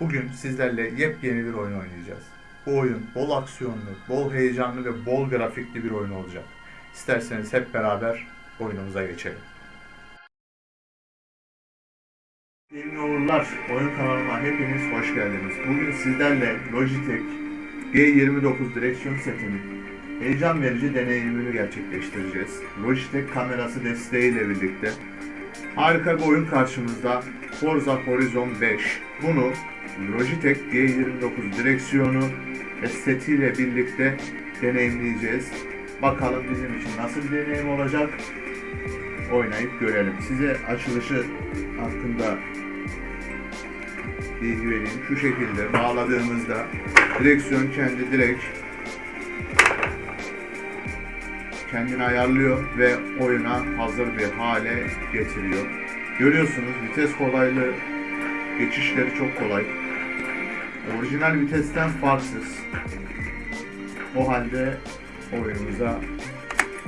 Bugün sizlerle yepyeni bir oyun oynayacağız. Bu oyun bol aksiyonlu, bol heyecanlı ve bol grafikli bir oyun olacak. İsterseniz hep beraber oyunumuza geçelim. İyi uğurlar. Oyun kanalıma hepiniz hoş geldiniz. Bugün sizlerle Logitech G29 direksiyon setinin heyecan verici deneyimini gerçekleştireceğiz. Logitech kamerası desteğiyle birlikte harika bir oyun karşımızda Forza Horizon 5. Bunu Logitech G29 direksiyonu ve setiyle birlikte deneyimleyeceğiz. Bakalım bizim için nasıl bir deneyim olacak? Oynayıp görelim. Size açılışı hakkında bilgi vereyim. Şu şekilde bağladığımızda direksiyon kendi direkt kendini ayarlıyor ve oyuna hazır bir hale getiriyor. Görüyorsunuz vites kolaylığı, geçişleri çok kolay. Orijinal vitesten farksız. O halde oyunumuza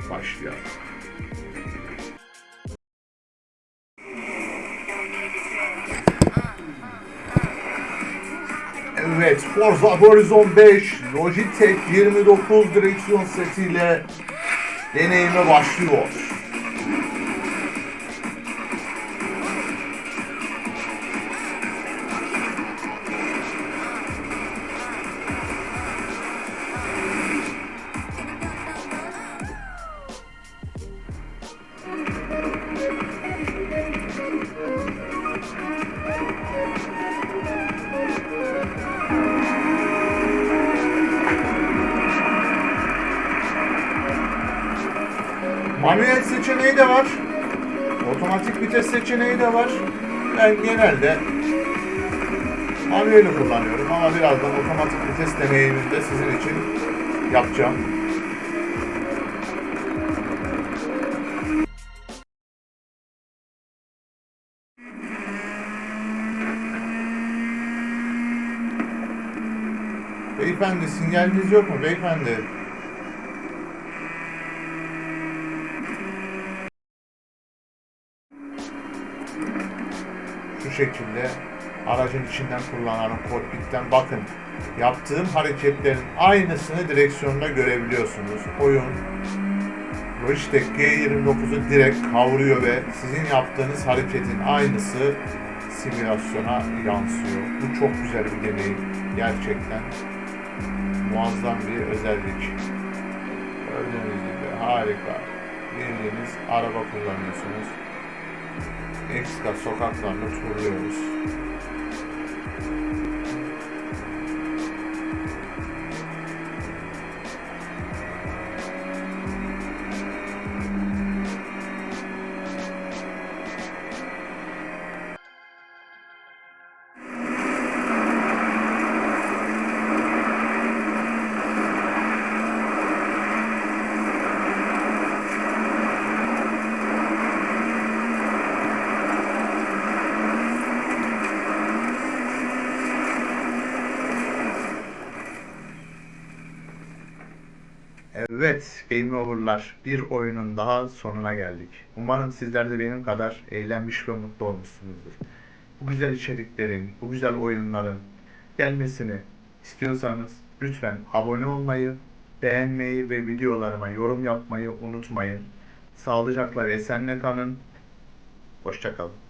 başlayalım. Evet, Forza Horizon 5 Logitech 29 direksiyon setiyle deneyime başlıyor. Manuel seçeneği de var. Otomatik vites seçeneği de var. Ben genelde manueli kullanıyorum ama birazdan otomatik vites deneyimini de sizin için yapacağım. Beyefendi sinyaliniz yok mu beyefendi? şu şekilde aracın içinden kullananın kokpitten bakın yaptığım hareketlerin aynısını direksiyonda görebiliyorsunuz. Oyun Logitech G29'u direkt kavuruyor ve sizin yaptığınız hareketin aynısı simülasyona yansıyor. Bu çok güzel bir deneyim. Gerçekten muazzam bir özellik. Gördüğünüz gibi harika. Bildiğiniz araba kullanıyorsunuz. Ekstra sokaklarını turluyoruz. Evet, Game Over'lar bir oyunun daha sonuna geldik. Umarım sizler de benim kadar eğlenmiş ve mutlu olmuşsunuzdur. Bu güzel içeriklerin, bu güzel oyunların gelmesini istiyorsanız lütfen abone olmayı, beğenmeyi ve videolarıma yorum yapmayı unutmayın. Sağlıcakla ve esenle kalın. Hoşçakalın.